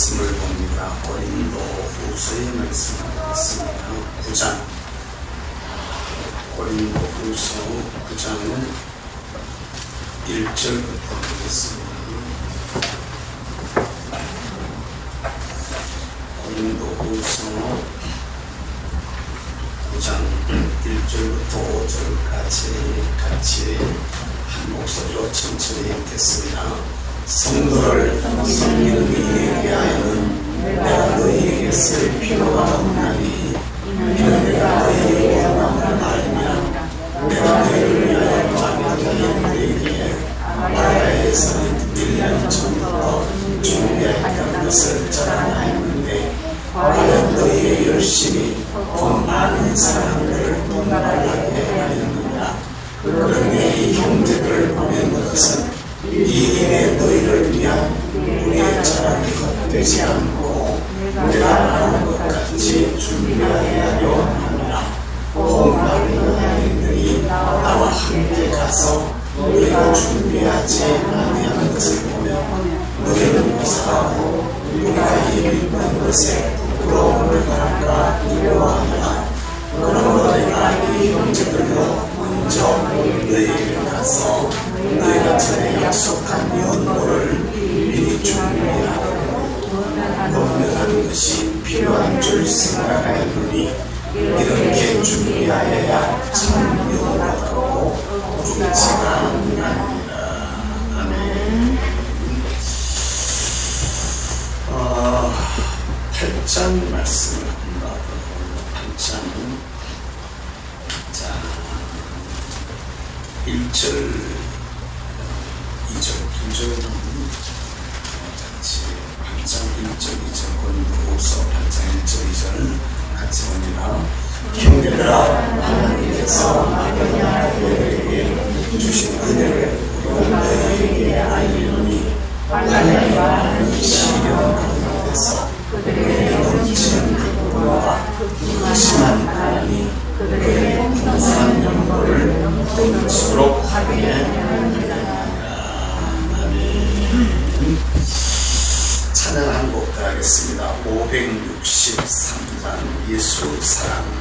말씀을 봅니다. 고린도 후서의 말씀을 보겠습니다. 9장 고린도 후서 9장은 1절부터 보겠습니다. 고린도 후서 9장 1절부터 5절까지 같이 한 목소리로 천천히 읽겠습니다. 성도를 섬기는 이에 위하여는 내가 너희에게 쓸 필요가 없나니 이는 내가 너희에게 원함을 알며 내가 너희를 위하여 마귀는 너희에게 마라에서는 1년 전부터 준비했던 것을 자랑하였는데 과연 너희의 열심히 더 많은 사람들을 동반하게 하였느냐. 그런데 이 형제들을 보면 그것은 이 일에 너희를 위한 우리의 자랑이 헛되지 않고 내가 말하는 것 같이 준비하게 하려 합니다. 혹마리 여인들이 나와 함께 가서 우리가 준비하지 아니한 것을 보면 너희는 무사하고 우리가 이미 있는 것에 부러움을 갈까 두려워하느라 그러므로 내가 이 형제들로 먼 저 너희에게 가서 너희가 전에 약속한 연고를 미리 준비하고 논명하는 것이 필요한 줄 생각하였노니 이렇게 준비하여야 참 영원하고 좋지가 않느니라. 아멘. 어, 8장 말씀을 한번 8장 자 1절 2절 2절은 같이 8장 1절 2절 권도서 8장 1절 2절은 같이 봅니다. 형제들아 하나님께서 마귀에게 주신 은혜를 찬양 한곡 하겠습니다. 563단 예수 사랑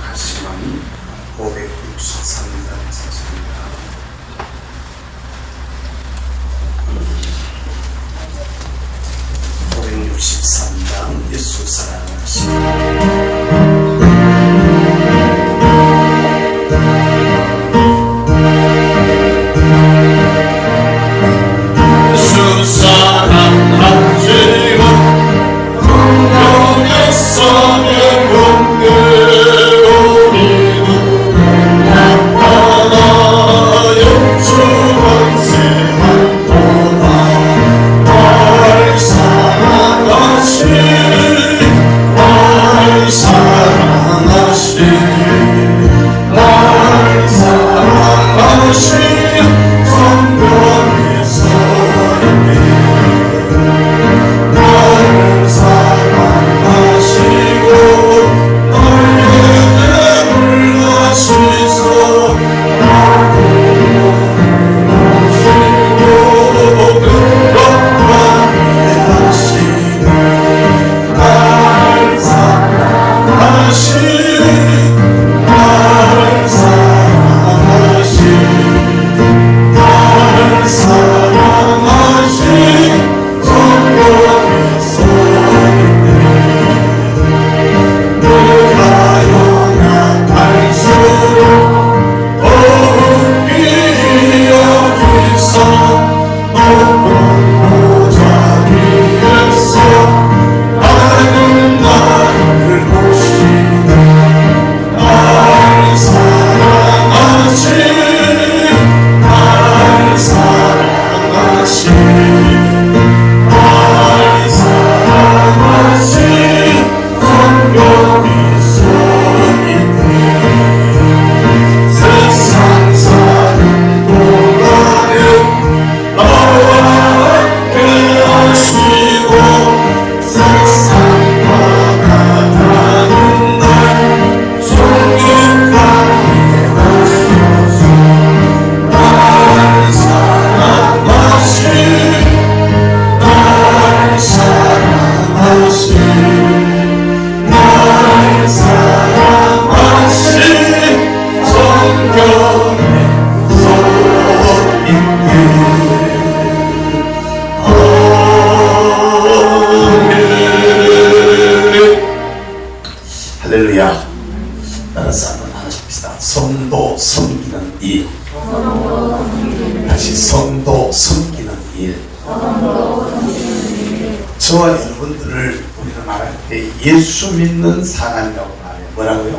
저와 여러분들을 우리가 말할 때 예수 믿는 사람이라고 말해요. 뭐라고요?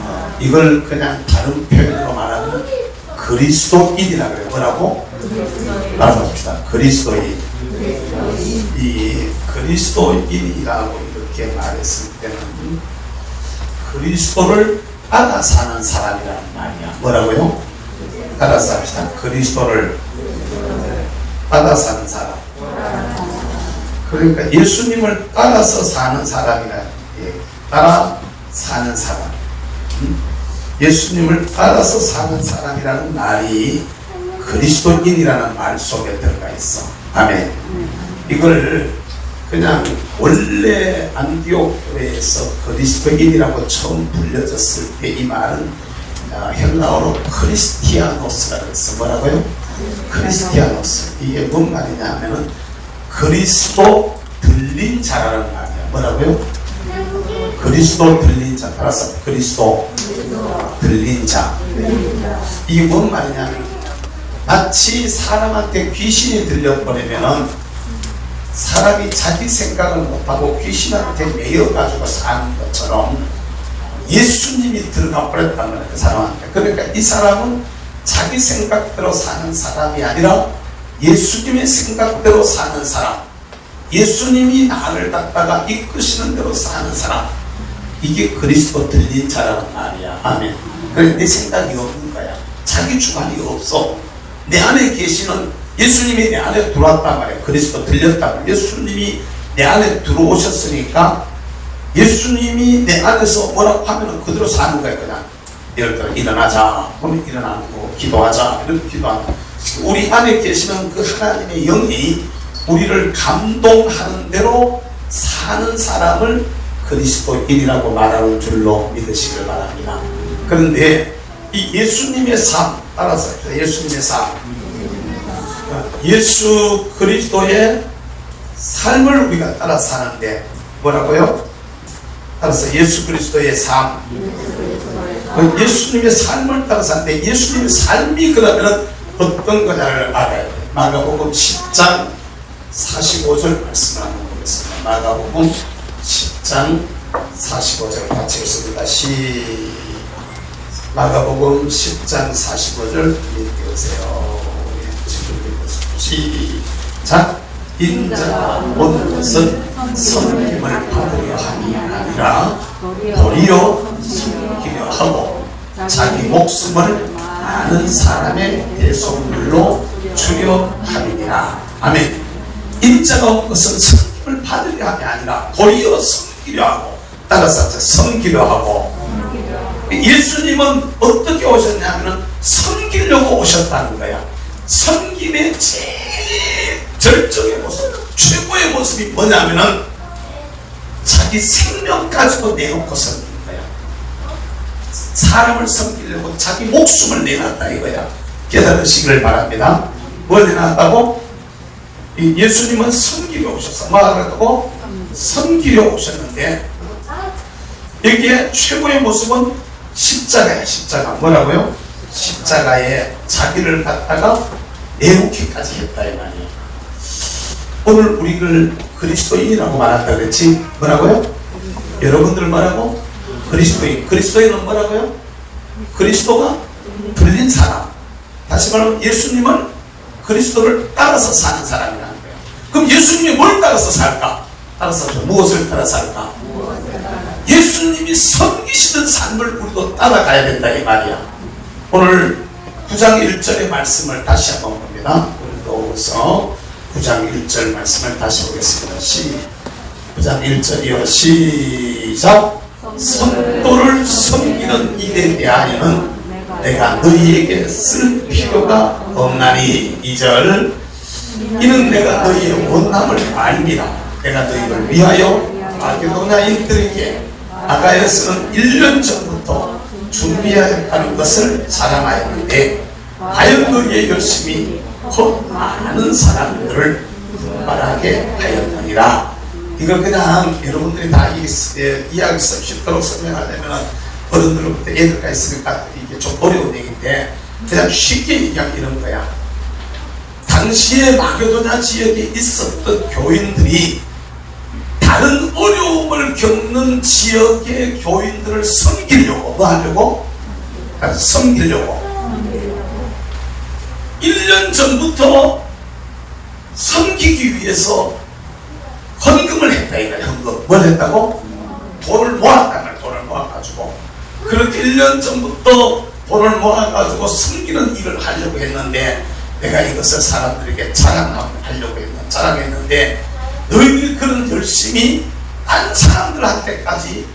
어, 이걸 그냥 다른 표현으로 말하면 그리스도인이라 그래요. 뭐라고? 말합시다. 그리스도인. 이 그리스도인이라고 이렇게 말했을 때는 그리스도를 따라 사는 사람이라는 말이야. 뭐라고요? 따라서 합시다. 그리스도를 따라 사는 사람. 그러니까 예수님을 따라서 사는 사람이라 예, 따라 사는 사람. 음? 예수님을 따라서 사는 사람이라는 말이 그리스도인이라는 말 속에 들어가 있어. 아멘. 이걸 그냥 원래 안디옥 교회에서 그리스도인이라고 처음 불려졌을 때 이 말은 아, 헬라어로 크리스티아노스라고 했어. 뭐라고요? 크리스티아노스. 이게 뭔 말이냐 하면은 그리스도 들린 자라는 말이야. 뭐라고요? 그리스도 들린 자. 따라서 그리스도 들린 자. 이게 뭔 말이냐면 마치 사람한테 귀신이 들려버리면은 사람이 자기 생각을 못하고 귀신한테 매여가지고 사는 것처럼 예수님이 들어가 버렸다는 거예요, 그 사람한테. 그러니까 이 사람은 자기 생각대로 사는 사람이 아니라 예수님의 생각대로 사는 사람. 예수님이 나를 갖다가 이끄시는 대로 사는 사람. 이게 그리스도 들린 자라는 말이야. 아멘. 그래, 내 생각이 없는 거야. 자기 주관이 없어. 내 안에 계시는 예수님이 내 안에 들어왔단 말이야. 그리스도 말이야. 예수님이 내 안에 들어오셨으니까 예수님이 내 안에서 뭐라고 하면 그대로 사는 거야. 그냥. 예를 들어, 일어나자. 그러면 일어나는 거. 기도하자. 이렇게 기도하는 거. 우리 안에 계시는 그 하나님의 영이 우리를 감동하는 대로 사는 사람을 그리스도인이라고 말하는 줄로 믿으시길 바랍니다. 그런데 이 예수님의 삶 따라서 예수님의 삶 예수 그리스도의 삶을 우리가 따라 사는데 뭐라고요? 따라서 예수 그리스도의 삶그 예수님의 삶을 따라 사는데 예수님의 삶이 그러면 어떤 거냐를 알아야 돼? 마가복음 10장 45절 말씀을 한번 보겠습니다. 마가복음 10장 45절 같이 읽습니다. 시 마가복음 10장 45절 읽으세요. 시작. 인자가 온 것은 섬김을 받으려 함이 아니라 도리어 섬기려 하고 자기 목숨을 많은 사람의 대속물로 주려 함이니라. 아멘. 인자가 온 것은 섬김을 받으려 함이 아니라 도리어 섬기려 하고 따라서 섬기려 하고. 예수님은 어떻게 오셨냐면 섬기려고 오셨다는 거야. 섬김의 제일 절정의 모습, 최고의 모습이 뭐냐면은 자기 생명 가지고 내놓고 거야. 사람을 섬기려고 자기 목숨을 내놨다 이거야. 깨달으시기를 바랍니다. 뭘 내놨다고? 이 예수님은 섬기려 오셨어. 뭐라고? 섬기려 오셨는데 여기에 최고의 모습은 십자가야 십자가. 뭐라고요? 십자가에 자기를 갖다가 내놓기까지 했다 이 말이에요. 오늘 우리를 그리스도인이라고 말한다 그랬지? 뭐라고요? 여러분들 뭐라고? 그리스도인. 그리스도인은 뭐라고요? 그리스도가 들린 사람. 다시 말하면 예수님은 그리스도를 따라서 사는 사람이라는 거예요. 그럼 예수님이 뭘 따라서 살까? 따라서 무엇을 따라 살까? 예수님이 섬기시는 삶을 우리도 따라가야 된다 이 말이야. 오늘 9장 1절의 말씀을 다시 한번 봅니다. 우리도서 9장 1절 말씀을 다시 보겠습니다. 시 9장 1절이요. 시작. 성도를 섬기는 일에 대하여는 내가 너희에게 쓸 필요가 없나니. 2절 이는 내가 너희의 원함을 알미라. 내가 너희를 위하여 마게도냐인들에게 아가야스는 1년 전부터 준비하였다는 것을 자랑하였는데 과연 너희의 열심이 곧 많은 사람들을 분발하게 하였느니라 이걸 그냥 여러분들이 다 이, 예, 이해하기 쉽도록 설명하려면 어른들로부터 애들까지 있으니까 이게 좀 어려운 얘기인데 그냥 쉽게 얘기하면 이런 거야. 당시에 마게도냐 지역에 있었던 교인들이 다른 어려움을 겪는 지역의 교인들을 섬기려고 뭐 하려고? 아, 섬기려고 1년 전부터 섬기기 위해서 헌금을 했다 이거야 헌금 뭘 했다고? 돈을 말이야 돈을 모아가지고 그렇게 1년 전부터 돈을 모아가지고 섬기는 일을 하려고 했는데 내가 이것을 사람들에게 자랑하려고 했는 자랑했는데 너희들이 그런 열심히 딴 사람들한테까지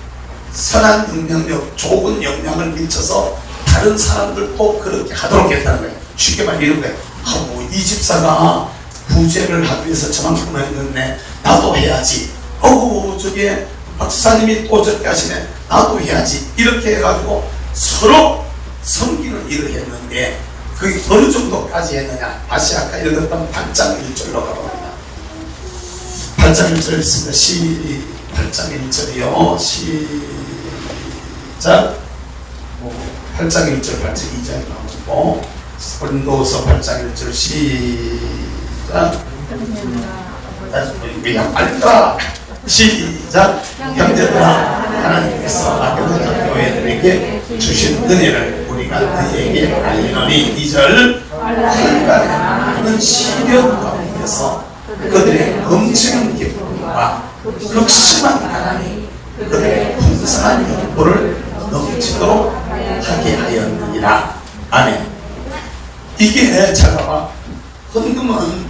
선한 영향력, 좋은 영향을 미쳐서 다른 사람들도 그렇게 하도록 했다는 거예요. 쉽게 말해 이런 거예요. 아, 뭐, 이 집사가 구제를 하기 위해서 저만큼 했는데 나도 해야지. 어우, 저게 박사님이 또 저렇게 하시네. 나도 해야지. 이렇게 해가지고 서로 섬기는 일을 했는데 그게 어느 정도까지 했느냐. 다시 아까 읽었던 반장 1절로 가봅니다. 8장 1절 있습니다. 시, 8장 1절이요. 시작. 8장 1절, 8장 2절 나오고, 고린도서 8장 1절 시 작. 그냥 빨리 가. 시작. 형제들아, 하나님께서 아껴둔 교회들에게 주신 은혜를 우리가 너희에게 알리노니 2절 활발히 많은 시련 가운데서 그들의 넘치는 기쁨과 극심한 가난이 그들의 풍성한 연보를 넘치도록 하게 하였느니라. 아멘. 이게 잠깐만 헌금은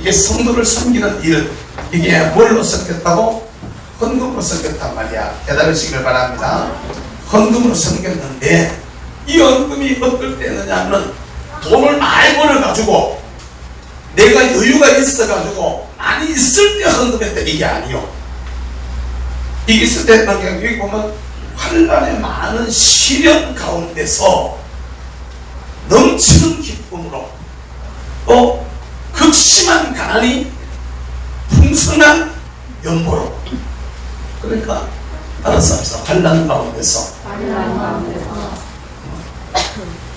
이게 성도를 섬기는 일 이게 뭘로 섞였다고? 헌금으로 섞였단 말이야. 깨달으시길 바랍니다. 헌금으로 섬겼는데 이 헌금이 어떨 때느냐면 돈을 많이 벌어가지고 내가 여유가 있어가지고 많이 있을 때 헌금했다 이게 아니요. 이게 있을 때 여기 보면 환란의 많은 시련 가운데서 넘치는 기쁨으로 또 극심한 가난이 풍성한 연보로. 그러니까 따라서 합시다. 환란 가운데서.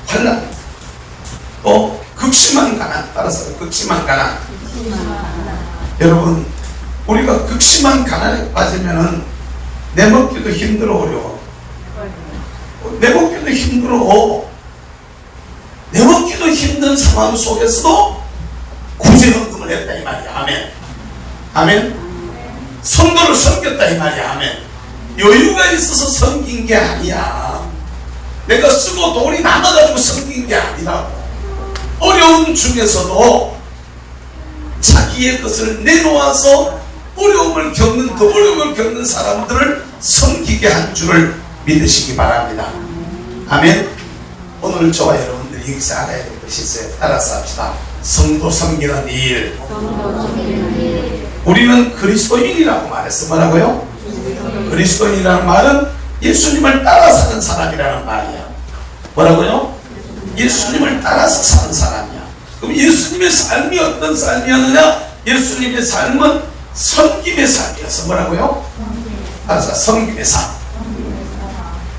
환란 또 극심한 가난. 따라서 극심한 가난. 여러분 우리가 극심한 가난에 빠지면은 내 먹기도 힘들어 어려워. 내 먹기도 힘들어. 내 먹기도 힘든 상황 속에서도 구제헌금을 했다 이 말이야 아멘 아멘 성도를 섬겼다 이 말이야 아멘 여유가 있어서 섬긴 게 아니야 내가 쓰고 돈이 남아가지고 섬긴 게 아니라고 어려운 중에서도 자기의 것을 내놓아서 어려움을 겪는 더 어려움을 겪는 사람들을 섬기게 한 줄을 믿으시기 바랍니다. 아멘. 오늘 저와 여러분들이 여기서 알아야 될 것이 있어요. 따라서 합시다. 성도 섬기는 일. 우리는 그리스도인이라고 말했어. 뭐라고요? 그리스도인이라는 말은 예수님을 따라 사는 사람이라는 말이야. 뭐라고요? 예수님을 따라서 사는 사람이야. 그럼 예수님의 삶이 어떤 삶이었느냐? 예수님의 삶은 섬김의 삶이었어. 뭐라고요? 따라서 섬김의 삶.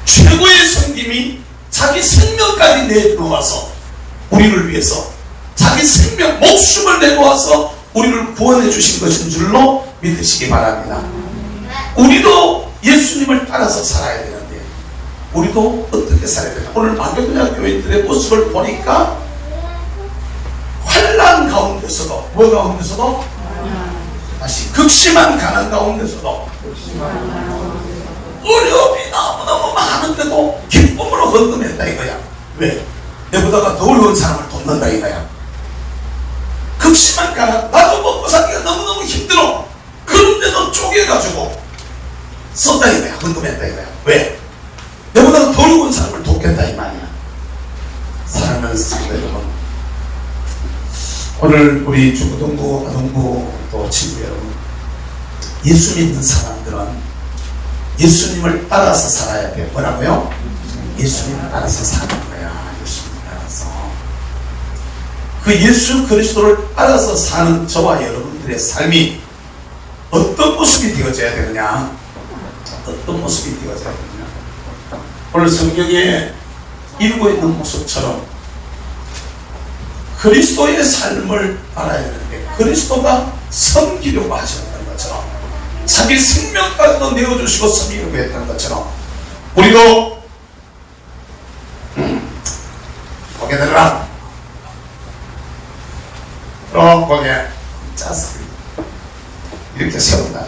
최고의 섬김이 자기 생명까지 내놓아서 우리를 위해서 자기 생명, 목숨을 내놓아서 우리를 구원해 주신 것인 줄로 믿으시기 바랍니다. 우리도 예수님을 따라서 살아야 되는데 우리도 어떻게 살아야 되나? 오늘 마교도냐 교인들의 모습을 보니까 환란 가운데서도 뭐 가운데서도 다시 극심한 가난 가운데서도 어려움이 너무너무 많은데도 기쁨으로 헌금했다 이거야 왜? 내보다가 더 어려운 사람을 돕는다 이거야 극심한 가난 나도 먹고 살기가 너무너무 힘들어. 그런데도 쪼개가지고 썼다 이거야. 헌금했다 이거야. 왜? 내보다 더 어려운 사람을 돕겠다 이 말이야. 사랑하는 성도 여러분 오늘 우리 중고등부, 아동부 또 친구 여러분 예수 믿는 사람들은 예수님을 따라서 살아야 돼. 뭐라고요? 예수님을 따라서 거야 예수님을 따라서 그 예수 그리스도를 따라서 사는 저와 여러분들의 삶이 어떤 모습이 되어져야 되느냐? 어떤 모습이 되어져야 되느냐? 오늘 성경에 이루고 있는 모습처럼 그리스도의 삶을 알아야 되는데 그리스도가 섬기려고 하셨던 것처럼 자기 생명까지도 내어주시고 섬기려고 했던 것처럼 우리도 음, 고개 들라 또 고개 짰습니다 이렇게 세운다.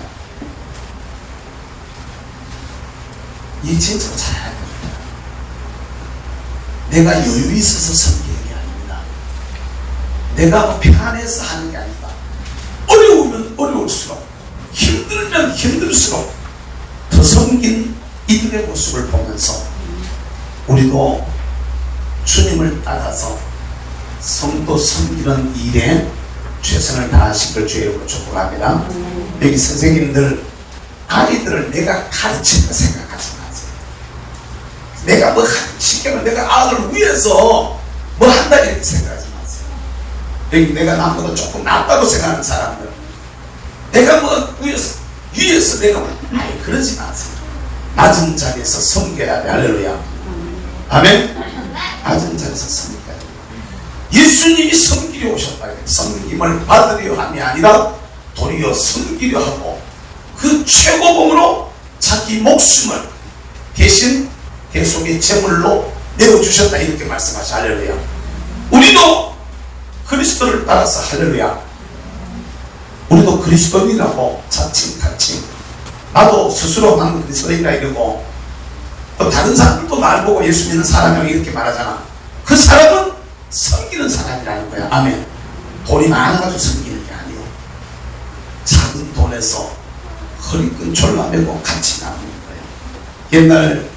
이 진짜로 잘해야 됩니다. 내가 여유 있어서 섬기는 게 아닙니다. 내가 편해서 하는 게 아니다. 어려우면 어려울수록 힘들면 힘들수록 더 섬긴 이들의 모습을 보면서 우리도 주님을 따라서 성도 섬기는 일에 최선을 다하실 걸 주의로 축복합니다. 여기 선생님들 아이들을 내가 가르친다 생각하지 마세요. 내가 뭐 시키면 내가 아들을 위해서 뭐 한다 이렇게 생각하지 마세요. 여기 내가 나보다 조금 낫다고 생각하는 사람들 내가 뭐 위에서 위에서 내가 아이 그러지 마세요. 낮은 자리에서 섬겨야 돼 할렐루야. 아멘. 낮은 자리에서 섬겨야 돼. 예수님이 섬기려 오셨다. 섬김을 받으려 함이 아니라 도리어 섬기려 하고 그 최고봉으로 자기 목숨을 대신 대속의 제물로 내어주셨다 이렇게 말씀하시 할렐루야. 우리도 그리스도를 따라서 할렐루야. 우리도 그리스도인이라고 자칭 타칭 나도 스스로 나는 그리스도인이라 이러고 또 다른 사람들도 날 보고 예수 믿는 사람이라고 이렇게 말하잖아 그 사람은 섬기는 사람이라는 거야. 아멘. 돈이 많아가지고 섬기는 게 아니고. 작은 돈에서 허리끈 졸라매고 같이 나누는 거예요 옛날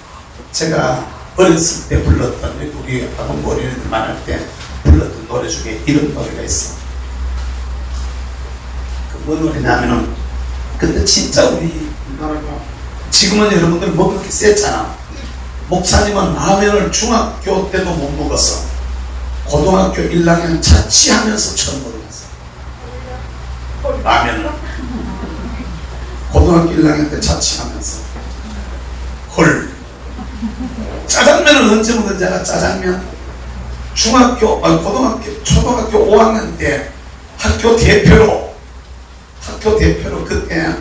제가 어렸을 때 불렀던 우리 아동 어린이들 만날 때 불렀던 노래 중에 이런 노래가 있어. 그뭔 노래냐면은 근데 진짜 우리 지금은 여러분들 뭐 그렇게 셌잖아. 목사님은 라면을 중학교 때도 못 먹었어 고등학교 1학년 자취하면서 처음 먹었어 라면을. 고등학교 1학년 때 자취하면서. 헐 짜장면을 언제 먹은지 알아? 짜장면. 중학교 아 고등학교 초등학교 5학년 때 학교 대표로 학교 대표로 그때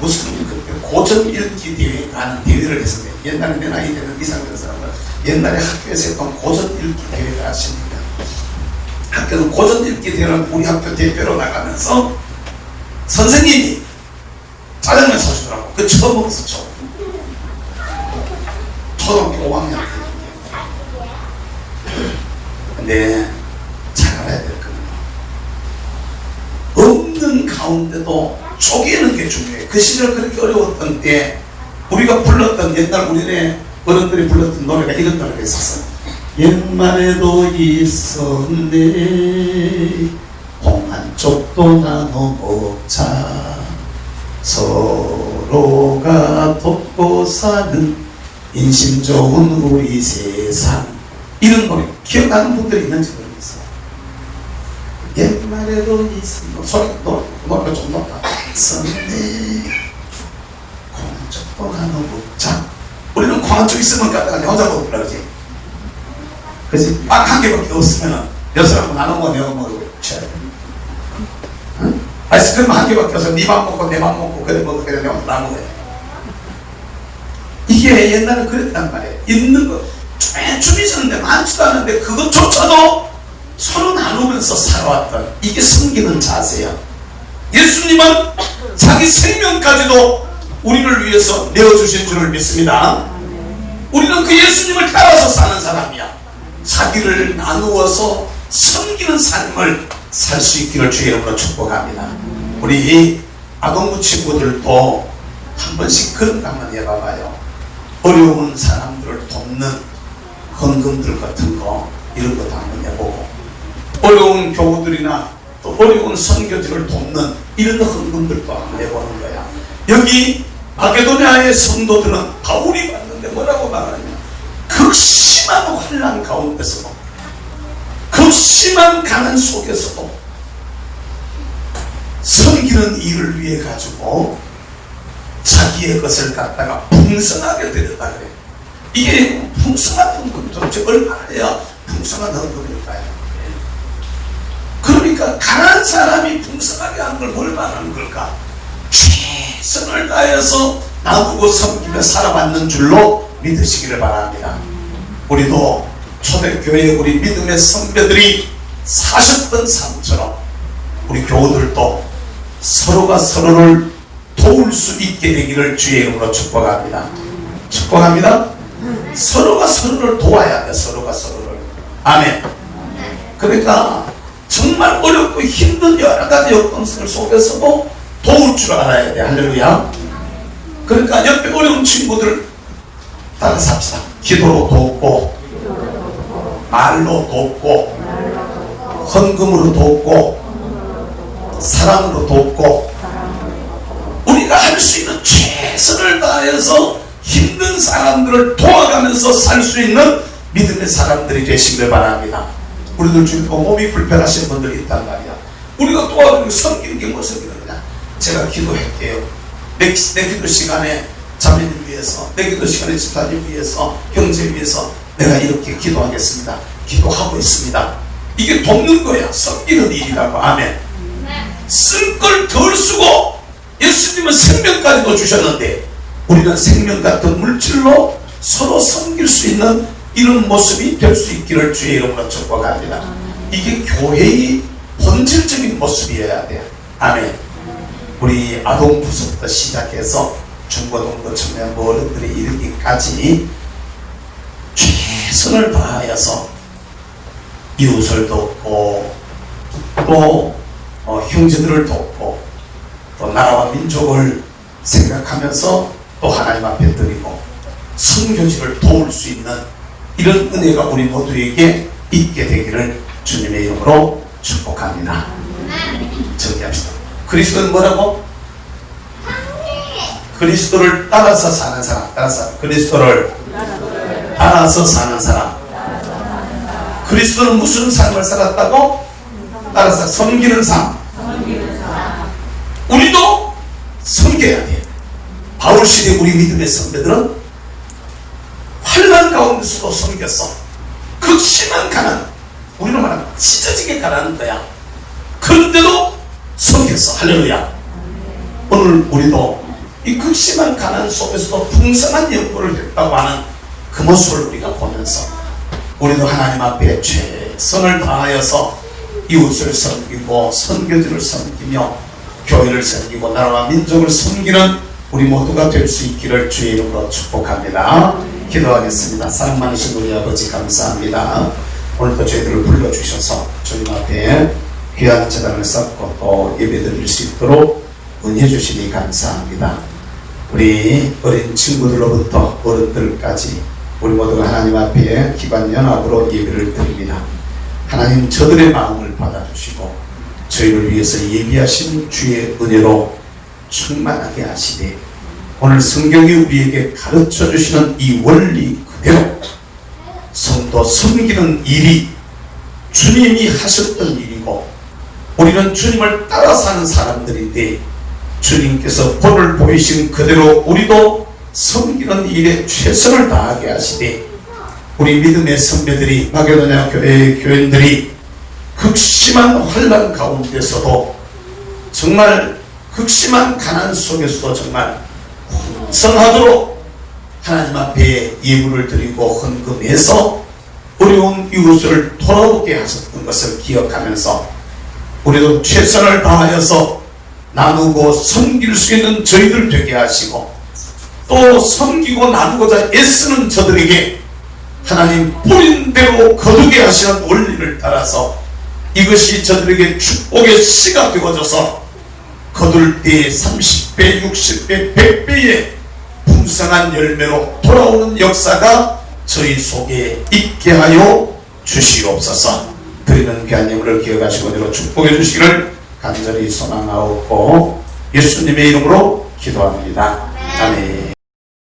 무슨 그때 고전 읽기 대회 가는 대회를 했었는데 옛날에 내 나이 되는 이상 되는 사람은 옛날에 학교에서 했던 고전 읽기 대회를 하십니다. 학교는 고전 읽기 대회를 우리 학교 대표로 나가면서 선생님이 짜장면 사주더라고. 그 처음 먹었어 처음. 초등학교 5학년 때. 근데 잘 알아야 될 거는 없는 가운데도 쪼개는 게 중요해. 그 시절 그렇게 어려웠던 때 우리가 불렀던 옛날 우리네 어른들이 불렀던 노래가 노래가 있었어. 옛말에도 있었네 공한 쪽도 나눠 먹자 서로가 돕고 사는 인심 좋은 우리 세상 이런 노래 기억나는 분들이 있는지 모르겠어. 옛말에도 있었네 소리 노, 노래가 좀 높다. 있었네 콩쪽도 나눠 먹자 쪽 있으면 갖다가 내 혼자 먹으라 그지? 빵한 개밖에 없으면 여섯하고 나눠 먹어 내가 먹고 쳐야 돼. 응? 아이스크림 한 개밖에 없어 네밥 먹고 내 밥 먹고 그래 먹고 그래 내가 나 먹어야. 돼 이게 옛날에 그랬단 말이에요. 있는 거 쭈쭈 있었는데 많지도 않은데 그것조차도 서로 나누면서 살아왔던 이게 섬기는 자세야. 예수님은 자기 생명까지도 우리를 위해서 내어주신 줄을 믿습니다. 사람이야. 자기를 나누어서 섬기는 삶을 살 수 있기를 주의 이름으로 축복합니다. 우리 아동부 친구들도 한 번씩 그런 거 한번 해봐봐요. 어려운 사람들을 돕는 헌금들 같은 거 이런 것도 한번 해보고 어려운 교우들이나 또 어려운 선교지를 돕는 이런 헌금들도 한번 해보는 거야. 여기 마게도냐의 성도들은 바울이 봤는데 뭐라고 말하냐. 극심한 환란 가운데서도 극심한 가난 속에서도 섬기는 일을 위해 가지고 자기의 것을 갖다가 풍성하게 드렸다 그래. 이게 풍성한 헌금 도대체 얼마나 해야 풍성한 헌금일까요? 그러니까 가난한 사람이 풍성하게 하는 걸뭘 말하는 걸까? 최선을 다해서 나누고 섬기며 살아왔는 줄로 믿으시기를 바랍니다. 우리도 초대교회 우리 믿음의 선배들이 사셨던 삶처럼 우리 교우들도 서로가 서로를 도울 수 있게 되기를 주의 이름으로 축복합니다. 축복합니다. 서로가 서로를 도와야 돼. 서로가 서로를. 아멘. 그러니까 정말 어렵고 힘든 여러 가지 여건들 속에서도 도울 줄 알아야 돼. 할렐루야. 그러니까 옆에 어려운 친구들 따라 삽시다. 기도로 돕고 말로 돕고 헌금으로 돕고 사랑으로 돕고 우리가 할 수 있는 최선을 다해서 힘든 사람들을 도와가면서 살 수 있는 믿음의 사람들이 되시길 바랍니다. 우리들 중에 또 몸이 불편하신 분들이 있단 말이야. 우리가 도와주고 섬기는 게 일이냐? 제가 기도할게요. 내, 내 기도 시간에 자매님 위해서, 내 기도 시간에 집사님 위해서, 형제 위해서 내가 이렇게 기도하겠습니다. 기도하고 있습니다. 이게 돕는 거야. 섬기는 일이라고. 아멘. 쓸 걸 덜 쓰고 예수님은 생명까지도 주셨는데 우리는 생명 같은 물질로 서로 섬길 수 있는 이런 모습이 될 수 있기를 주의 이름으로 축복합니다. 이게 교회의 본질적인 모습이어야 돼요. 아멘. 우리 아동 부서부터 시작해서 중고등부 청년부 어른들이 이르기까지 최선을 다하여서 이웃을 돕고 또 어, 형제들을 돕고 또 나라와 민족을 생각하면서 또 하나님 앞에 드리고 선교지를 도울 수 있는 이런 은혜가 우리 모두에게 있게 되기를 주님의 이름으로 축복합니다. 정리합시다. 그리스도는 뭐라고? 그리스도를 따라서 사는 사람, 따라서 그리스도를 따라서 사는 사람. 그리스도는 무슨 삶을 살았다고? 따라서 섬기는 삶. 우리도 섬겨야 돼. 바울 시대 우리 믿음의 선배들은 환란 가운데서도 섬겼어. 극심한 가난. 우리는 말하면 찢어지게 가난한 거야. 그런데도 섬겼어. 할렐루야. 오늘 우리도 이 극심한 가난 속에서도 풍성한 연구를 했다고 하는 그 모습을 우리가 보면서 우리도 하나님 앞에 최선을 다하여서 이웃을 섬기고 선교지를 섬기며 교회를 섬기고 나라와 민족을 섬기는 우리 모두가 될 수 있기를 주의 이름으로 축복합니다. 기도하겠습니다. 사랑 많으신 우리 아버지 감사합니다. 오늘도 저희들을 불러주셔서 주님 앞에 귀한 재단을 쌓고 또 예배 드릴 수 있도록 은혜 주시니 감사합니다. 우리 어린 친구들로부터 어른들까지 우리 모두가 하나님 앞에 기반 연합으로 예배를 드립니다. 하나님 저들의 마음을 받아주시고 저희를 위해서 예비하신 주의 은혜로 충만하게 하시되 오늘 성경이 우리에게 가르쳐 주시는 이 원리 그대로 성도 섬기는 일이 주님이 하셨던 일이고 우리는 주님을 따라 사는 사람들인데 주님께서 본을 보이신 그대로 우리도 섬기는 일에 최선을 다하게 하시되 우리 믿음의 선배들이 마게도냐 교회의 교인들이 극심한 환란 가운데서도 정말 극심한 가난 속에서도 정말 성하도록 하나님 앞에 예물을 드리고 헌금해서 어려운 이웃을 돌아오게 하셨던 것을 기억하면서 우리도 최선을 다하여서 나누고 섬길 수 있는 저희들 되게 하시고 또 섬기고 나누고자 애쓰는 저들에게 하나님 뿌린 대로 거두게 하시는 원리를 따라서 이것이 저들에게 축복의 씨가 되어져서 거둘 때에 30배, 60배, 100배의 풍성한 열매로 돌아오는 역사가 저희 속에 있게 하여 주시옵소서. 드리는 귀한 예물을 기억하시고 내로 축복해 주시기를 간절히 소망하옵고 예수님의 이름으로 기도합니다. 아멘